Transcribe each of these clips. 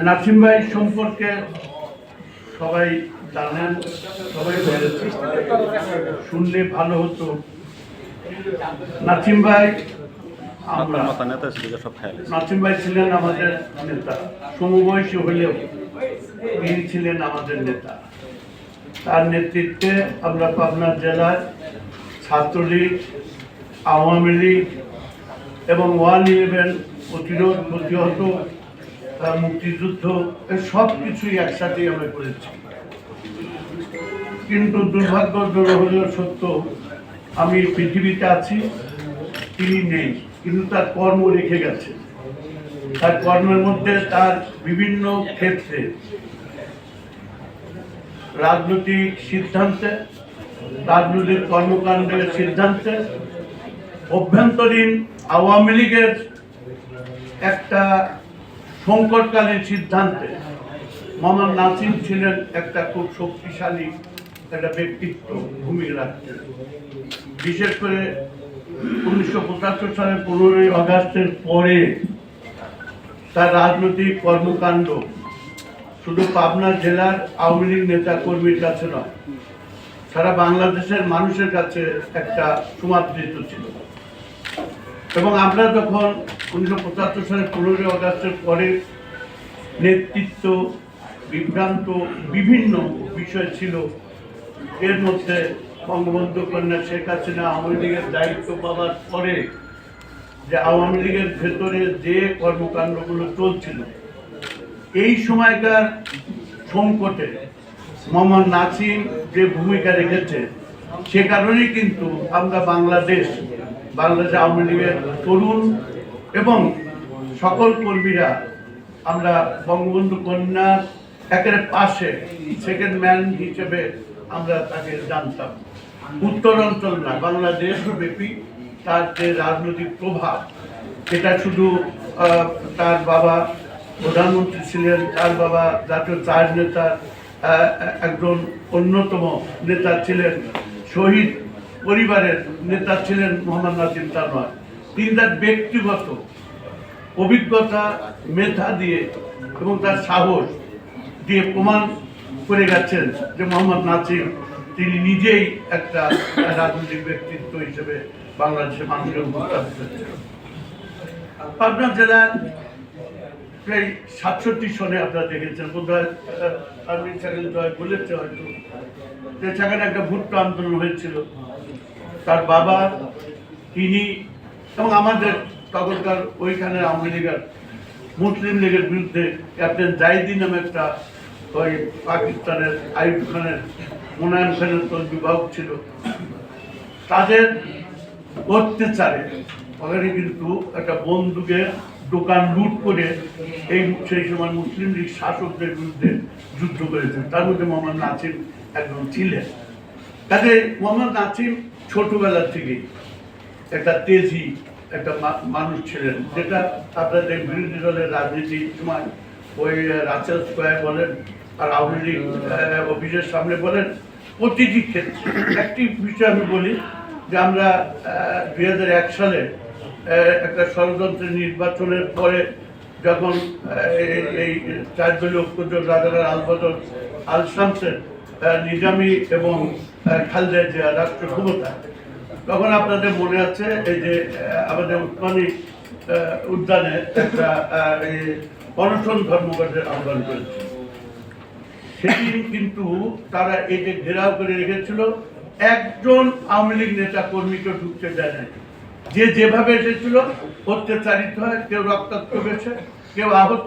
নাসিম ভাই সম্পর্কে সবাই জানেন সবাই বলেছে শুনলে ভালো হতো। নাসিম ভাই আমরা নাসিম ভাই ছিলেন আমাদের নেতা। সমবয়সী হলেও তিনি ছিলেন আমাদের নেতা। তার নেতৃত্বে আমরা পাবনা জেলার ছাত্রলীগ আওয়ামী লীগ এবং ওয়ান ইলেভেন প্রতিরোধ প্রতিহত আহ, মুক্তিযুদ্ধ সব কিছুই একসাথেই আমরা করেছি। কিন্তু দুর্ভাগ্যজনক হলেও সত্য আমি পৃথিবীতে আছি তিনি নেই কিন্তু তার কর্ম রেখে গেছে। তার কর্মের মধ্যে তার বিভিন্ন ক্ষেত্রে রাজনৈতিক সিদ্ধান্তে রাজনৈতিক কর্মকাণ্ডের সিদ্ধান্তে অভ্যন্তরীণ আওয়ামী লীগের একটা সংকটকালীন সিদ্ধান্তে মোহাম্মদ নাসিম ছিলেন একটা খুব শক্তিশালী একটা ব্যক্তিত্ব ভূমিকা রাখতেন বিশেষ করে উনিশশো পঁচাত্তর সালের পনেরোই আগস্টের পরে তার রাজনৈতিক কর্মকাণ্ড শুধু পাবনা জেলার আওয়ামী লীগ নেতা কর্মীর কাছে নয়, সারা বাংলাদেশের মানুষের কাছে একটা সমাদৃত ছিল। এবং আমরা যখন উনিশশো পঁচাত্তর সালের পনেরোই অগাস্টের পরে নেতৃত্ব, বিভ্রান্ত বিভিন্ন বিষয় ছিল, এর মধ্যে বঙ্গবন্ধু কন্যা শেখ হাসিনা আওয়ামী লীগের দায়িত্ব পাওয়ার পরে যে আওয়ামী লীগের ভেতরে যে কর্মকাণ্ডগুলো চলছিল, এই সময়কার সংকটে মোহাম্মদ নাসিম যে ভূমিকা রেখেছে, সে কারণেই কিন্তু আমরা বাংলাদেশ বাংলাদেশ আওয়ামী লীগের তরুণ এবং সকল কর্মীরা, আমরা বঙ্গবন্ধু কন্যার একের পাশে সেকেন্ড ম্যান হিসেবে আমরা তাকে জানতাম। উত্তরাঞ্চল না বাংলাদেশ ব্যাপী তার যে রাজনৈতিক প্রভাব এটা শুধু তার বাবা প্রধানমন্ত্রী ছিলেন, তার বাবা জাতীয় চার নেতার একজন অন্যতম নেতা ছিলেন, শহীদ পরিবারের নেতা ছিলেন মোহাম্মদ নাসিম তার নয়। তিনি তার ব্যক্তিগত অভিজ্ঞতা, মেধা দিয়ে এবং তার সাহস দিয়ে প্রমাণ করে গেছেন যে মোহাম্মদ নাসিম তিনি নিজেই একটা রাজনৈতিক ব্যক্তিত্ব হিসেবে বাংলাদেশের মানুষের উপস্থাপিত পাবনা জেলার প্রায় সাতষট্টি সনে আপনারা দেখেছেন। বোধহয় বলেছে হয়তো। সেখানে একটা ভুট্টো আন্দোলন হয়েছিল। তার বাবা, তিনি এবং আমাদের তখনকার ওইখানে আওয়ামী লীগের, মুসলিম লীগের বিরুদ্ধে ক্যাপ্টেন জাইদি নামে একটা ওই পাকিস্তানের আইব খানের মোনায়ন খানের তো বিভাগ ছিল। তাদের অত্যাচারে ওখানে কিন্তু একটা বন্দুকের দোকান লুট করে এই সেই সময় মুসলিম লীগ শাসকদের বিরুদ্ধে যুদ্ধ করেছেন তার মধ্যে মোহাম্মদ নাসিম একজন ছিলেন। কাজে মোহাম্মদ নাসিম ছোটবেলা থেকেই একটা তেজি, একটা মানুষ ছিলেন, যেটা আপনাদের বিরোধী দলের রাজনীতির সময় ওই রাসেল স্কোয়ার বলেন আর আওয়ামী লীগ অফিসের সামনে বলেন, প্রতিটি ক্ষেত্রে। একটি বিষয় আমি বলি যে আমরা দুই হাজার এক সালে একটা ষড়যন্ত্রের নির্বাচনের পরে যখন এই- এই চার দলীয় ঐক্যজোট রাজাকার আলবদর আল শামসের নিজামী এবং রাষ্ট্র ক্ষমতা। তখন আপনাদের মনে আছে এই যে আমাদের উদ্যানে অনশন ধর্মঘটের আহ্বান সেদিন কিন্তু তারা ঘেরাও করে রেখেছিল। একজন আওয়ামী লীগ নেতা কর্মীকে ঢুকতে দেয় নাই। যে যেভাবে এসেছিল, অত্যাচারিত হয়, কেউ রক্তাক্ত হয়েছে, কেউ আহত,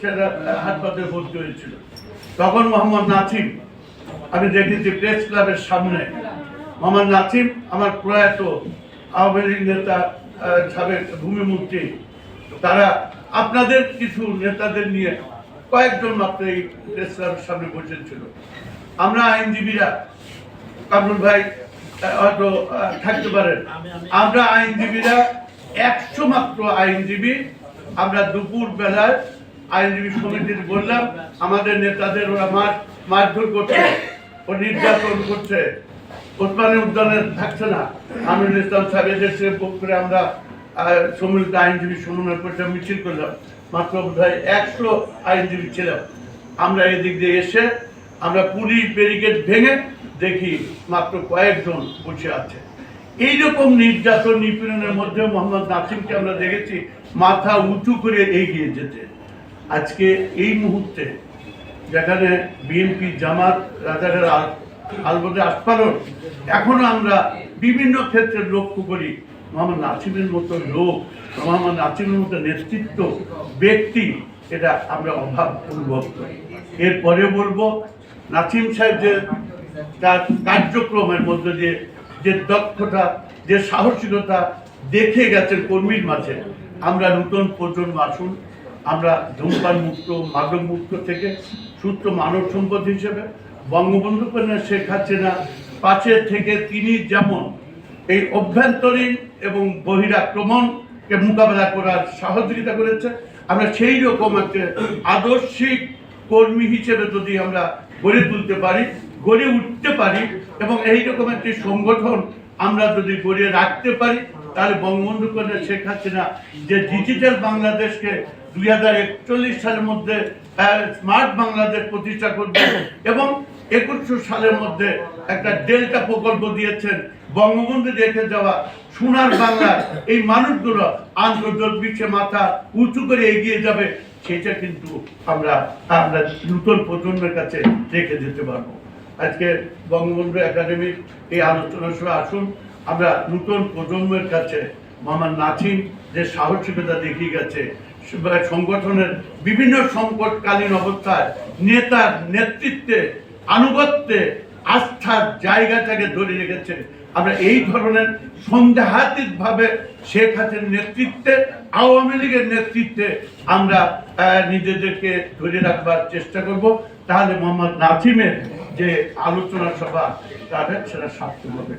সেটা হাসপাতালে ভর্তি হয়েছিল। তখন মোহাম্মদ নাসিম আমি দেখেছি প্রেস ক্লাবের সামনে মোহাম্মদ নাসিম আমার প্রয়াত আওয়ামী লীগ নেতা সাবেক ভূমিমন্ত্রী, তারা আপনাদের কিছু নেতাদের নিয়ে কয়েকজন মাত্র এই প্রেস ক্লাবের সামনে বসেছিল। আমরা আইনজীবীরা, কামরুল ভাই হয়তো থাকতে পারেন। আমরা আইনজীবীরা, একশো মাত্র আইনজীবী আমরা দুপুর বেলায় আইনজীবী সমিতির বললাম, আমাদের নেতাদের ওরা মার, মারধর করছে। ও নির্যাতন করছে। ওসমানী উদ্যানে থাকছে না। আমিরুল ইসলাম সাহেবের দেশে করে আমরা সম্মিলিত আইনজীবী সমন্বয় পরিষদ মিছিল করলাম। মাত্র বোধ হয় একশো আইনজীবী ছিলাম। আমরা এদিক দিয়ে এসে, আমরা পুলিশ ব্যারিকেড ভেঙে দেখি মাত্র কয়েকজন বসে আছে। এইরকম নির্যাতন নিপীড়নের মধ্যে মোহাম্মদ নাসিমকে আমরা দেখেছি, মাথা উঁচু করে এগিয়ে যেতে। আজকে এই মুহূর্তে যেখানে বিএনপি জামাত রাজারের আলবদে আসপালন এখনও আমরা বিভিন্ন ক্ষেত্রে লক্ষ্য করি, মোহাম্মদ নাসিমের মতো লোক, মোহাম্মদ নাসিমের মতো নেতৃত্ব ব্যক্তি, এটা আমরা অভাব অনুভব করি। এরপরে বলব, নাসিম সাহেব যে তার কার্যক্রমের মধ্যে দিয়ে যে দক্ষতা, যে সাহসিকতা দেখে গেছেন কর্মীর মাঝে, আমরা নতুন প্রজন্ম আসুন, আমরা ধূমপান মুক্ত মাদক মুক্ত থেকে সুস্থ মানব সম্পদ হিসেবে। বঙ্গবন্ধু কন্যা শেখ হাসিনা পাশের থেকে তিনি যেমন এই অভ্যন্তরীণ এবং বহিরাক্রমণকে মোকাবেলা করার সহযোগিতা করেছে, আমরা সেই রকম একটা আদর্শিক কর্মী হিসেবে যদি আমরা গড়ে তুলতে পারি, গড়ে উঠতে পারি এবং এই রকম একটি সংগঠন আমরা যদি গড়ে রাখতে পারি, তাহলে বঙ্গবন্ধু কন্যা শেখ হাসিনা যে ডিজিটাল বাংলাদেশকে দুই হাজার একচল্লিশ সালের মধ্যে স্মার্ট বাংলাদেশ প্রতিষ্ঠা করবে এবং একুশশো সালের মধ্যে একটা ডেল্টা প্রকল্প দিয়েছেন বঙ্গবন্ধু রেখে যাওয়া সোনার বাংলার এই মানুষগুলো আন্তর্জাতিক বিশ্বে মাথা উঁচু করে এগিয়ে যাবে সেটা কিন্তু আমরা আমরা নতুন প্রজন্মের কাছে রেখে যেতে পারব। আজকে বঙ্গবন্ধু একাডেমির এই আলোচনা সভা আসুন আমরা নতুন প্রজন্মের কাছে মোহাম্মদ নাছিম যে সাহসিকতা দেখিয়ে গেছে সংগঠনের বিভিন্ন সংকটকালীন অবস্থায় নেতার নেতৃত্বে, আনুগত্যে, আস্থার জায়গাটাকে ধরে রেখেছে আমরা এই ধরনের সন্দেহাতীত ভাবে শেখ হাসিনার নেতৃত্বে, আওয়ামী লীগের নেতৃত্বে আমরা নিজেদেরকে ধরে রাখবার চেষ্টা করব। তাহলে মোহাম্মদ নাসিমের যে আলোচনা সভা, তাদের সেটা সার্থক হবে।